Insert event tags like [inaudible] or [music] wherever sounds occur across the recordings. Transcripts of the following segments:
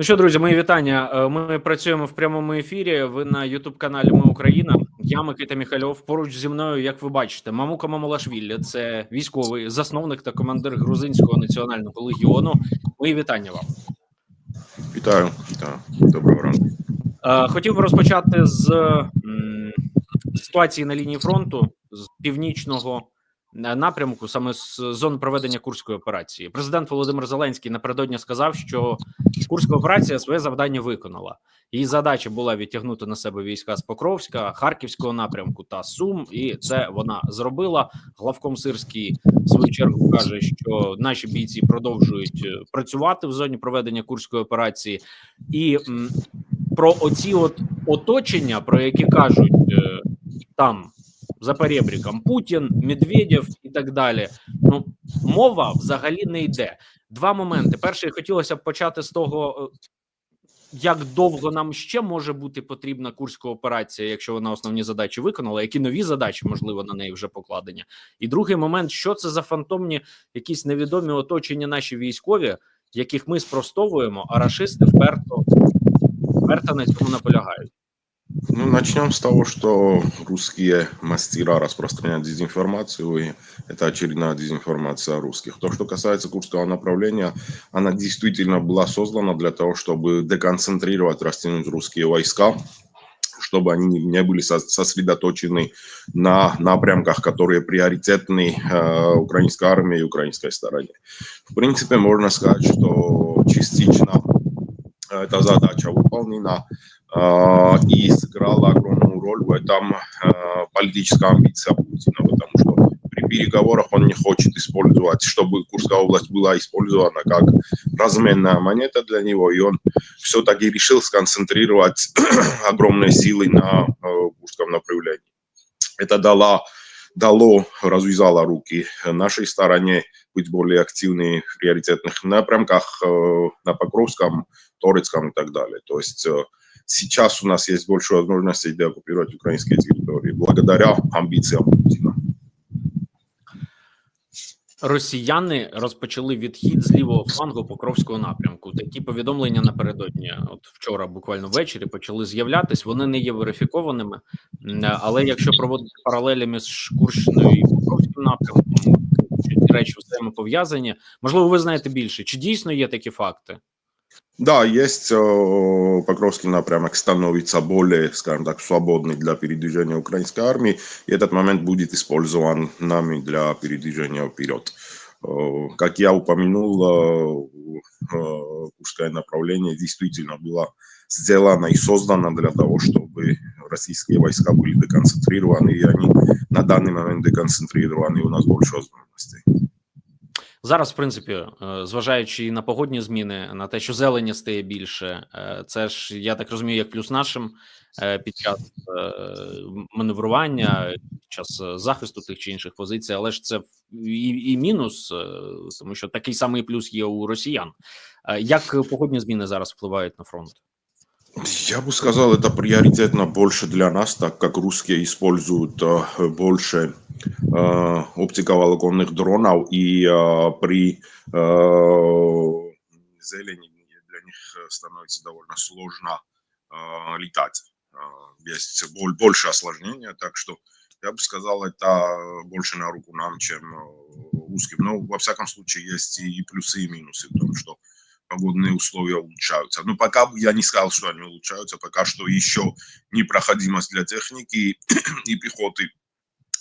Ну що, друзі, мої вітання. Е, Ми працюємо в прямому ефірі. Ви на Ютуб каналі Ми Україна. Я Микита Міхальов. Поруч зі мною, як ви бачите, Мамука Мамалашвілі. Це військовий засновник та командир грузинського національного легіону. Мої вітання вам. Вітаю, вітаю. Доброго ранку. Е, Хотів би розпочати з ситуації на лінії фронту з північного напрямку, саме з зон проведення курської операції. Президент Володимир Зеленський напередодні сказав, що курська операція своє завдання виконала. Її задача була відтягнути на себе війська з Покровська, Харківського напрямку та Сум, і це вона зробила. Главком Сирський в свою чергу каже, що наші бійці продовжують е, працювати в зоні проведення курської операції, і про оці от оточення, про які кажуть е, там за перебріком Путін, Медведєв і так далі. Ну мова взагалі не йде. Два моменти. Перший хотілося б почати з того, е, як довго нам ще може бути потрібна курська операція, якщо вона основні задачі виконала, які нові задачі можливо на неї вже покладені. І другий момент: що це за фантомні якісь невідомі оточення наші військові, яких ми спростовуємо, а рашисти вперто вперто на цьому наполягають. Ну, начнем с того, что русские мастера распространяют дезинформацию, и это очередная дезинформация о русских. То, что касается Курского направления, она действительно была создана для того, чтобы деконцентрировать, растянуть русские войска, чтобы они не были со- сосредоточены на напрямках, которые приоритетны э, украинской армии и украинской стороне. В принципе, можно сказать, что частично эта задача выполнена э, и сыграла огромную роль в этом э, политическая амбиция Путина, потому что при переговорах он не хочет использовать, чтобы Курская область была использована как разменная монета для него, и он все-таки решил сконцентрировать [clears throat] огромные силы на э, Курском направлении. Это дало, дало, развязало руки нашей стороне быть более активной в приоритетных напрямках э, на Покровском, Торецком и так далее. То есть сейчас у нас есть больше возможностей деоккупировать украинские территории благодаря амбициям Путина. Росіяни розпочали відхід з лівого флангу Покровського напрямку. Такі повідомлення напередодні, от вчора, буквально ввечері, почали з'являтись. Вони не є верифікованими, але якщо проводити паралелі між Курщиною і Покровським напрямком, ці речі взаємопов'язані. Можливо, ви знаєте більше. Чи дійсно є такі факти? Да, есть э, Покровский напрямок становится более, скажем так, свободный для передвижения украинской армии, и этот момент будет использован нами для передвижения вперед. Э, Как я упомянул, э, Курское направление действительно было сделано и создано для того, чтобы российские войска были деконцентрированы, и они на данный момент деконцентрированы, и у нас больше возможностей. Зараз, в принципі, е, зважаючи і на погодні зміни, на те, що зелені стає більше, е, це ж я так розумію, як плюс нашим е, під час е, маневрування, під час е, захисту тих чи інших позицій, але ж це і, і мінус, е, тому що такий самий плюс є у росіян. Е, Як погодні зміни зараз впливають на фронт? Я бы сказал, это приоритетно больше для нас, так как русские используют э, больше э, оптиковолоконных дронов, и э, при э, зелени для них э, становится довольно сложно э, летать. Э, есть боль- больше осложнения, так что я бы сказал, это больше на руку нам, чем э, русским. Но во всяком случае есть и плюсы, и минусы в том, что погодные условия улучшаются. Но пока бы я не сказал, что они улучшаются, пока что еще непроходимость для техники и [clears throat] пехоты,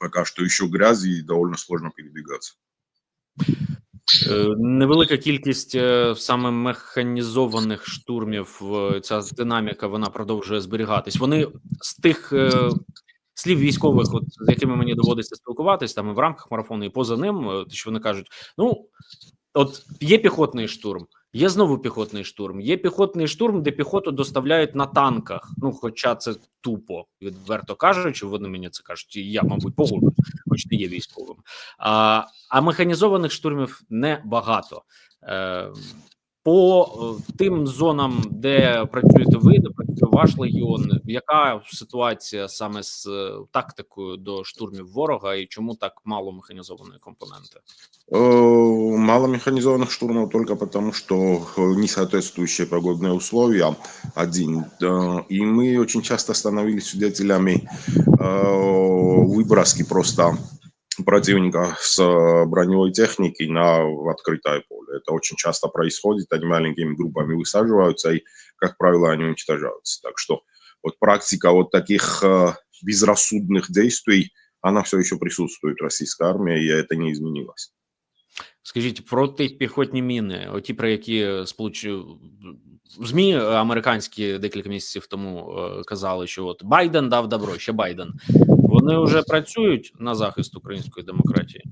пока что еще грязи и довольно сложно передвигаться. Е, Невелика кількість е, саме механізованих штурмів. е, Ця динаміка вона продовжує зберігатись. Вони з тих е, слів військових, от з якими мені доводиться спілкуватись, там і в рамках марафону, і поза ним, що вони кажуть: ну от є піхотний штурм, є знову піхотний штурм, є піхотний штурм, де піхоту доставляють на танках. Ну, хоча це тупо, відверто кажучи, вони мені це кажуть, і я, мабуть, погоджу, хоч не є військовим. А, а механізованих штурмів небагато. Е, По е, тим зонам, де працюєте ви, де працює ваш легіон, яка ситуація саме з е, тактикою до штурмів ворога, і чому так мало механізованої компоненти? Э, Мало механизованных штурмов только потому, что э, несоответствующие погодные условия один. Э, И мы очень часто становились свидетелями э, выброски просто противника с э, броневой техники на открытое поле. Это очень часто происходит, они маленькими группами высаживаются, и, как правило, они уничтожаются. Так что вот практика вот таких э, безрассудных действий, она все еще присутствует в российской армии, и это не изменилось. Скажіть протипіхотні міни, оті про які сполуч... змі американські декілька місяців тому е, казали, що от Байден дав добро, ще Байден. Вони вже працюють на захист української демократії.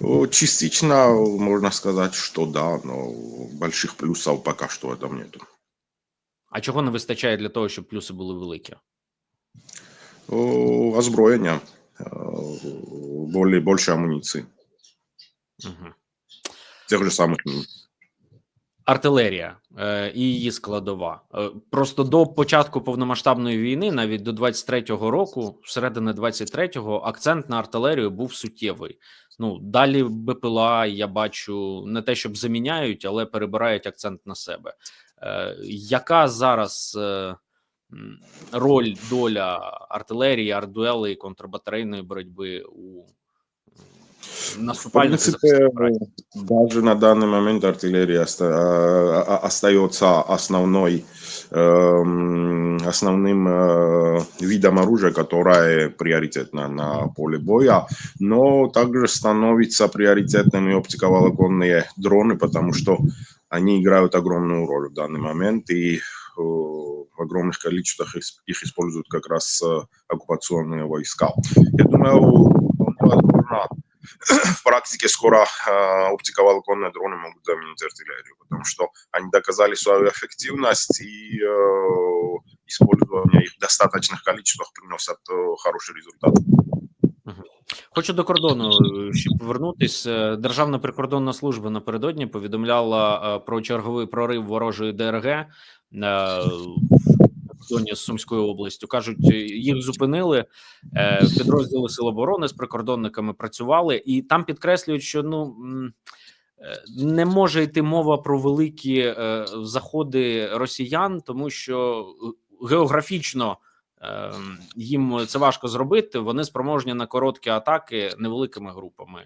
Э, Частично можно сказать, что да, но больших плюсов пока что в этом нету. А чого не вистачає для того, щоб плюси були великі? Э, Озброение, э, более, больше амуниции, Угу. тех же самых мин. Артилерія е, і її складова. Е, просто до початку повномасштабної війни, навіть до 23-го року, середини 23-го, акцент на артилерію був суттєвий. Ну далі БПЛА я бачу не те, щоб заміняють, але перебирають акцент на себе. Е, яка зараз е, роль доля артилерії, артдуели і контрбатарейної боротьби у операціях? даже на данный момент артиллерия остается основной, эм, основным э, видом оружия, которое приоритетно на поле боя, но также становятся приоритетными оптиковолоконные дроны, потому что они играют огромную роль в данный момент и э, в огромных количествах их- используют как раз э, оккупационные войска. Я думаю, в практике скоро э, оптиковолоконные дроны могут заменить артиллерию, потому что они доказали свою эффективность и э, использование их в достаточных количествах приносят э, хороший результат. Хочу до кордону е, ще повернутись. Е, Державна прикордонна служба напередодні повідомляла е, про черговий прорив ворожої ДРГ е, в кордоні з Сумською областю. Кажуть, е, їх зупинили. е, Підрозділи Сил оборони з прикордонниками працювали, і там підкреслюють, що ну м, е, не може йти мова про великі е, заходи росіян, тому що е, географічно. Ем, їм це важко зробити. Вони спроможні на короткі атаки невеликими групами.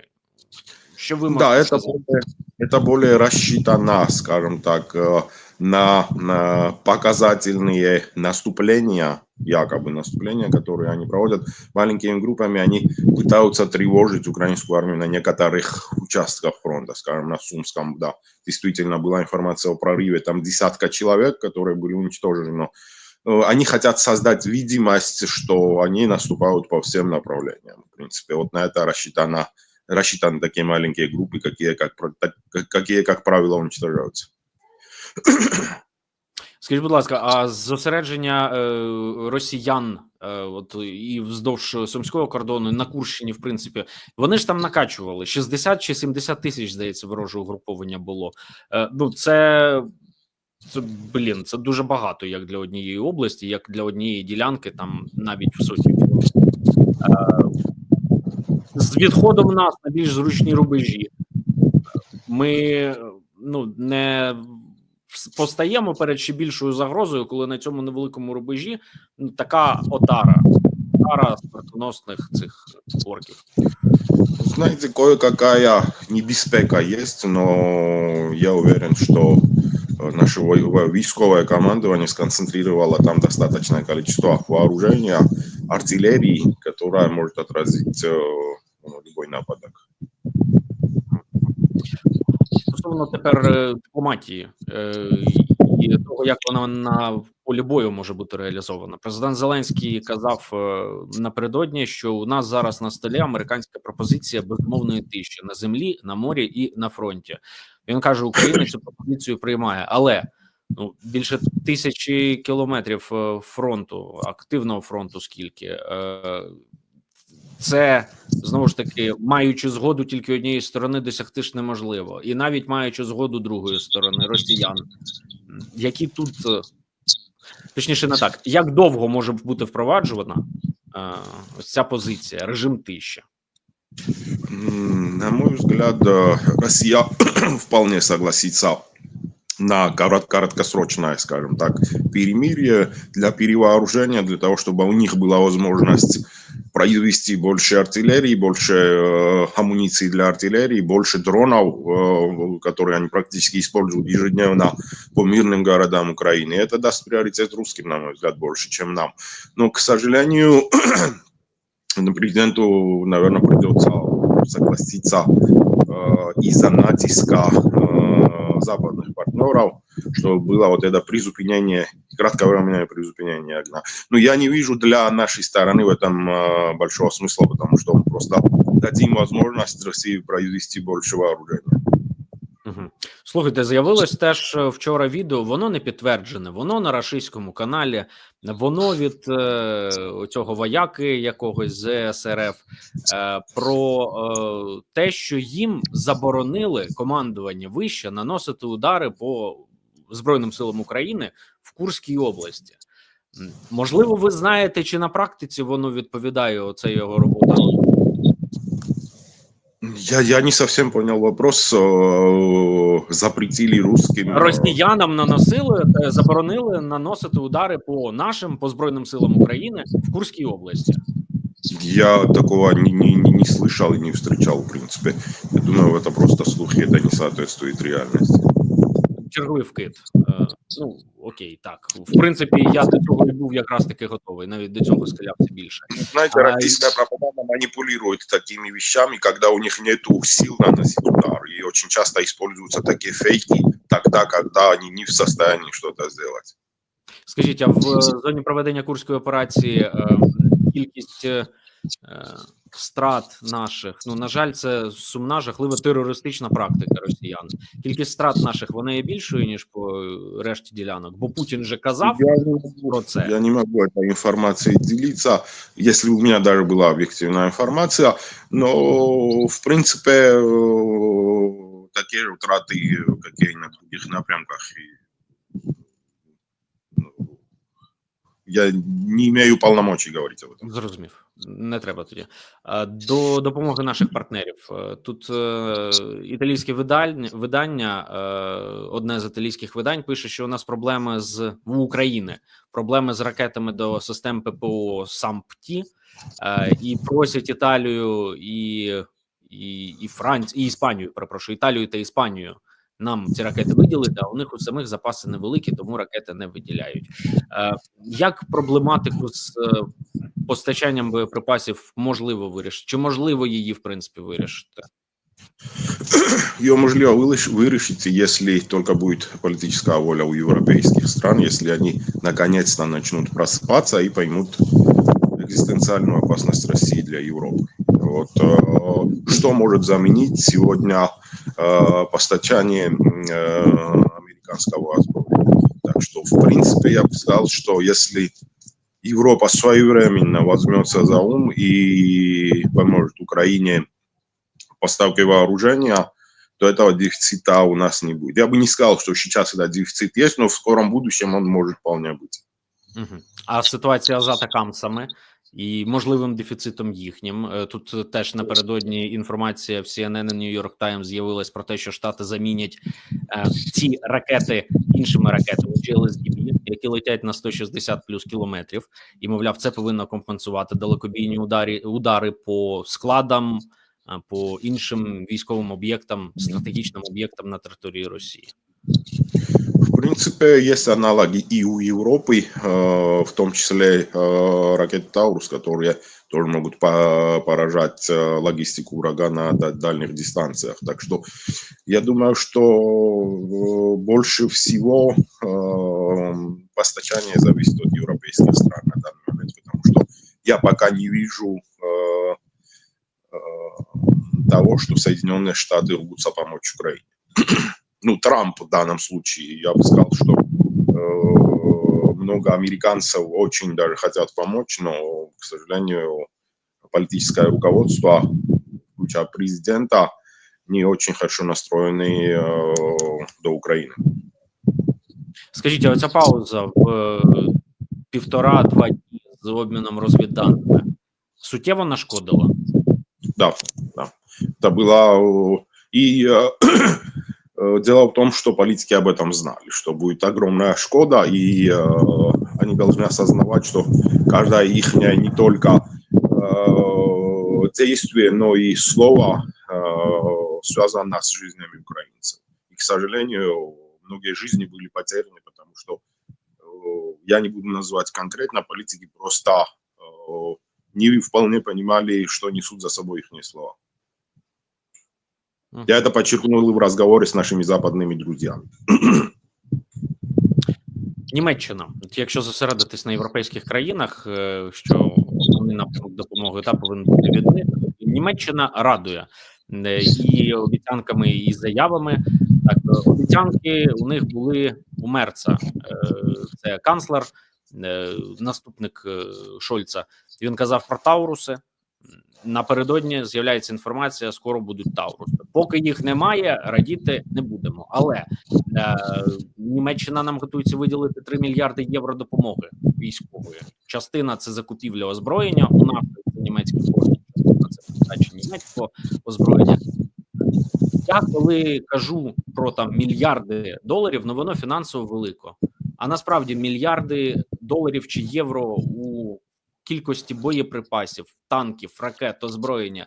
Що ви можете Да, это сказати? более, это более рассчитано, скажем так, э, на, на показательные наступления, якобы наступления, которые они проводят маленькими группами, они пытаются тревожить украинскую армию на некоторых участках фронта, скажем, на Сумском, да, действительно была информация о прорыве, там десятка человек, которые были уничтожены, но э, они хотят создать видимость, что они наступают по всем направлениям. В принципе, вот на это рассчитано рассчитаны такие маленькие группы, какие, как- какие, как правило, уничтожаются. Скажіть, будь ласка, а зосередження е, росіян, е, от і вздовж сумського кордону, на Курщині, в принципі, вони ж там накачували 60 чи 70 тисяч, здається, ворожого угруповання було. Е, ну, це, це блін, це дуже багато, як для однієї області, як для однієї ділянки, там навіть в. Е, з відходом нас на більш зручні рубежі. Ми ну не постаємо перед ще більшою загрозою, коли на цьому невеликому рубежі ну, така отара, отара смертоносних цих орків. Знаете, кое-какая небеспека есть, но я уверен, что э, наше войсковое командование сконцентрировало там достаточное количество вооружения, артиллерии, которая может отразить э, ну, любой нападок. Стосовно тепер е, дипломатії е, і того, як вона на полі бою може бути реалізована. Президент Зеленський казав е, напередодні, що у нас зараз на столі американська пропозиція безмовної тиші на землі, на морі і на фронті. Він каже, Україна цю пропозицію приймає, але ну більше тисячі кілометрів фронту, активного фронту, скільки це знову ж таки, маючи згоду тільки однієї сторони, досягти ж неможливо, і навіть маючи згоду другої сторони, росіян, які тут е, точніше, не так, як довго може бути впроваджувана е, ось ця позиція, режим тиші? М, На мой взгляд, э, Россия [clears throat] вполне согласится на корот- короткосрочное, скажем так, перемирие для перевооружения, для того, чтобы у них была возможность произвести больше артиллерии, больше э, амуниции для артиллерии, больше дронов, э, которые они практически используют ежедневно по мирным городам Украины. Это даст приоритет русским, на мой взгляд, больше, чем нам. Но, к сожалению, [clears throat] президенту, наверное, придется согласиться э, из-за натиска э, западных партнеров, что было вот это призупинение, кратковременное призупинение огня. Но я не вижу для нашей стороны в этом э, большого смысла, потому что мы просто дадим возможность России произвести больше вооружения. Угу. Слухайте, з'явилось теж е, вчора відео. Воно не підтверджене. Воно на рашистському каналі. Воно від е, цього вояки якогось з СРФ е, про е, те, що їм заборонили командування вище наносити удари по Збройним силам України в Курській області. М, Можливо, ви знаєте, чи на практиці воно відповідає оце його робота? Я, я не совсем понял вопрос. Э, Запретили русским... э, Росіянам наносили е, заборонили наносити удари по нашим по збройним силам України в Курській області. Я такого не, не, не- не слышал и не встречал, в принципе. Я думаю, это просто слухи, это не соответствует реальности. Черговий вкид. Е, Ну окей, так в принципі, я до цього і був якраз таки готовий. Навіть до цього схилявся більше. Знаете, А, российская пропаганда манипулирует такими вещами, когда у них нет сил наносить удар. И очень часто используются такие фейки тогда, когда они не в состоянии что-то сделать. Скажіть, а в зоні проведення курської операції е, кількість е, е, страт наших, ну на жаль, це сумна, жахлива терористична практика росіян. Кількість страт наших вона є більшою ніж по е, решті ділянок, бо Путін же казав Я не могу про це. Я не могу этой информацией делиться, если у меня даже была объективная информация, но в принципе э, такие же утраты, какие и на других напрямках. Я не имею полномочий говорить об этом. Зрозумів, не треба тоді. До допомоги наших партнерів. Е, Тут е, італійське видання, е, одне з італійських видань, пише, що у нас проблеми з в України, проблеми з ракетами до систем ППО САМПТІ, і просять Італію і, і, і Францію, і Іспанію, перепрошую, Італію та Іспанію. Нам ці ракети виділити, а у них у самих запаси невеликі, тому ракети не виділяють. Е, Як проблематику з е, постачанням боєприпасів можливо вирішити? Чи можливо її в принципі вирішити? Ее можливо вылиш- вырešить, если только будет политическая воля у европейских стран, если они наконец-то начнут просыпаться и поймут экзистенциальную опасность России для Европы. Вот, э, что может заменить сегодня э, Постачание э, американского оружия? Так что, в принципе, я бы сказал, что если Европа своевременно возьмется за ум и поможет Украине поставкой вооружения, то этого дефицита у нас не будет. Я бы не сказал, что сейчас этот дефицит есть, но в скором будущем он может вполне быть. А ситуація з атакамсами і можливим дефіцитом їхнім. Е, тут теж напередодні інформація в CNN і New York Times з'явилась про те, що штати замінять е, ці ракети іншими ракетами GLSDB, які летять на 160 плюс кілометрів, і мовляв, це повинно компенсувати далекобійні ударі удари по складам, е, по іншим військовим об'єктам, стратегічним об'єктам на території Росії. В принципе, есть аналоги и у Европы, э, в том числе э, ракеты Таурус, которые тоже могут по- поражать э, логистику врага на да- дальних дистанциях. Так что я думаю, что больше всего постачание зависит от европейских стран на данный момент, потому что я пока не вижу того, что Соединенные Штаты рвутся помочь Украине ну, Трамп в данном случае, я бы сказал, что э, много американцев очень даже хотят помочь, но, к сожалению, политическое руководство, включая президента, не очень хорошо настроены э, до Украины. Скажіть, а оця пауза в е, півтора-два дні з обміном розвідданими суттєво нашкодила? Да, да. Это было... э, И э, э, дело в том, что политики об этом знали, что будет огромная шкода, и э, они должны осознавать, что каждая их не только э, действие, но и слово э, связано с жизнями украинцев. И, к сожалению, многие жизни были потеряны, потому что э, я не буду называть конкретно, политики просто э, не вполне понимали, что несут за собой их слова. Я это подчеркнул и в разговоре с нашими западными друзьями. Німеччина, якщо зосередитись на європейських країнах, е, що основний напрямок допомоги та повинен бути від них, Німеччина радує е, і обіцянками, і заявами. Так, е, обіцянки у них були у Мерца, Е, це канцлер, е, наступник е, Шольца. Він казав про Тауруси. Напередодні з'являється інформація, скоро будуть Тауруси. Поки їх немає, радіти не будемо. Але е, Німеччина нам готується виділити 3 мільярди євро допомоги військової. Частина це закупівля озброєння. У нас це німецькі кошти, частина це передача німецького озброєння. Я коли кажу про там мільярди доларів, ну воно фінансово велико. А насправді мільярди доларів чи євро у кількості боєприпасів, танків, ракет, озброєння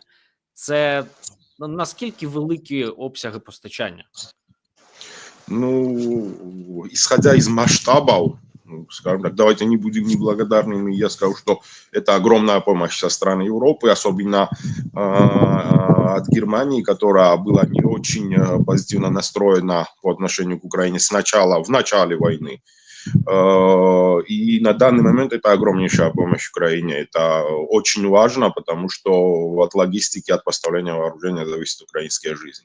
це ну, наскільки великі обсяги постачання? Ну, исходя из масштабов, ну, скажем так, давайте не будем неблагодарными, я скажу, что это огромная помощь со стороны Европы, особенно э, от Германии, которая была не очень э, позитивно настроена по отношению к Украине сначала, в начале войны. Э, И на данный момент это огромнейшая помощь Украине. Это очень важно, потому что от логистики, от поставления вооружения зависит украинская жизнь.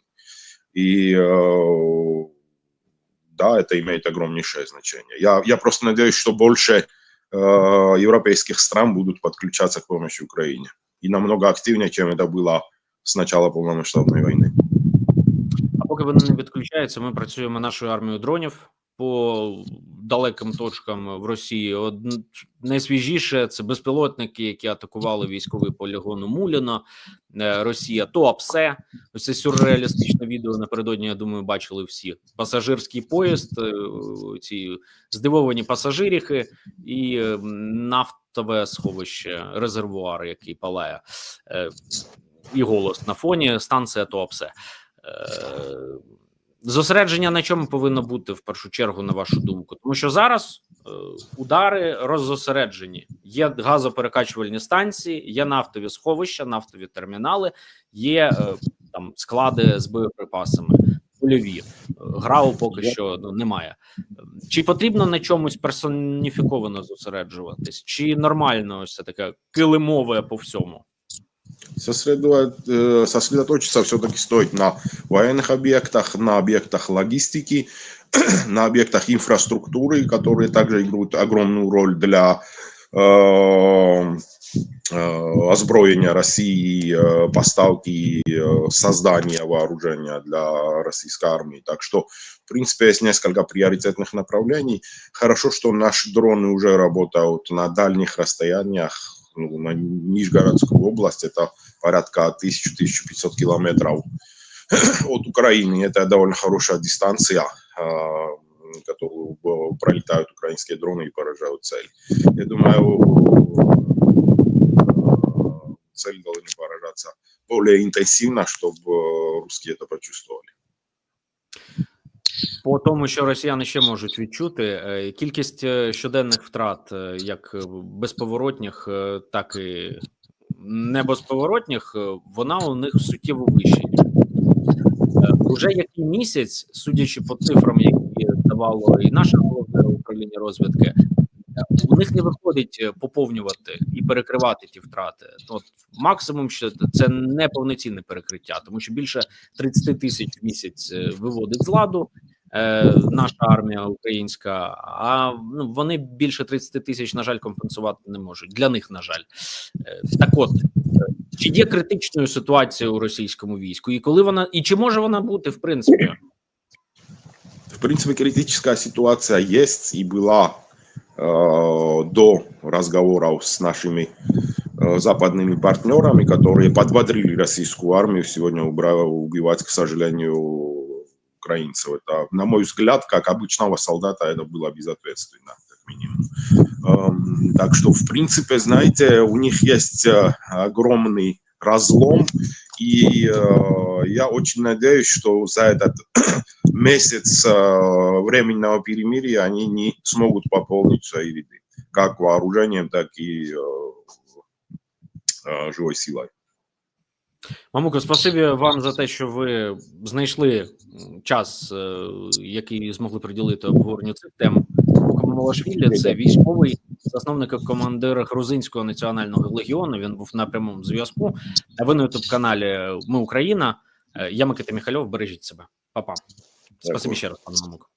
И э, да, это имеет огромнейшее значение. Я, я просто надеюсь, что больше э, европейских стран будут подключаться к помощи Украине. И намного активнее, чем это было с начала полномасштабной войны. А поки вони не відключаються, ми працюємо нашою армією дронів По далеким точкам в Росії. Од... Найсвіжіше це безпілотники, які атакували військовий полігон у Муліно, е, Росія, Туапсе. Ось це сюрреалістичне відео напередодні. Я думаю, бачили всі. Пасажирський поїзд, е, ці здивовані пасажиріхи і е, нафтове сховище, резервуар, який палає, і голос на фоні. Станція Туапсе. Е, Зосередження на чому повинно бути в першу чергу, на вашу думку, тому що зараз е, удари роззосереджені. Є газоперекачувальні станції, є нафтові сховища, нафтові термінали, є е, там склади з боєприпасами, польові. Е, ГРАУ поки що ну, немає. Чи потрібно на чомусь персоніфіковано зосереджуватись, чи нормально ось це таке килимове по всьому? Э, Сосредоточиться все-таки стоит на военных объектах, на объектах логистики, [clears throat] на объектах инфраструктуры, которые также играют огромную роль для э, э, озброения России, поставки, создания вооружения для российской армии. Так что, в принципе, есть несколько приоритетных направлений. Хорошо, что наши дроны уже работают на дальних расстояниях, ну, на Нижегородскую область, это порядка 1000-1500 километров от Украины. Это довольно хорошая дистанция, а, которую пролетают украинские дроны и поражают цель. Я думаю, э, цель должны поражаться более интенсивно, чтобы русские это почувствовали. По тому, що росіяни ще можуть відчути, е, кількість е, щоденних втрат, е, як безповоротних, е, так і не безповоротних, е, вона у них суттєво. Е, Уже який місяць, судячи по цифрам, які давало і наше головне управління розвідки, у них не виходить поповнювати і перекривати ті втрати. От максимум, що це не повноцінне перекриття, тому що більше 30 тисяч в місяць виводить з ладу. е, наша армія українська, а ну, вони більше 30 тисяч, на жаль, компенсувати не можуть. Для них, на жаль, Е, так от е, чи є критичною ситуація у російському війську, і коли вона і чи може вона бути в принципі? В принципе, критическая ситуация есть и была э, до разговоров с нашими э, западными партнерами, которые подбодрили российскую армию сегодня убра- убивать, к сожалению, украинцев. Это, на мой взгляд, как обычного солдата, это было безответственно, как минимум. Эм, так что, в принципе, знаете, у них есть э, огромный разлом, и э, я очень надеюсь, что за этот [coughs] месяц э, временного перемирия они не смогут пополнить свои ряды, как вооружением, так и живой силой. Мамуко, спасибі вам за те, що ви знайшли час, е, який змогли приділити обговоренню цих тем. Мамуко Мамалашвілі – це військовий засновник і командир грузинського національного легіону. Він був на прямому зв'язку. А ви на ютуб каналі Ми Україна. Е, Я Микита Міхальов. Бережіть себе, Па-па. Спасибі ще раз, пане Мамуко.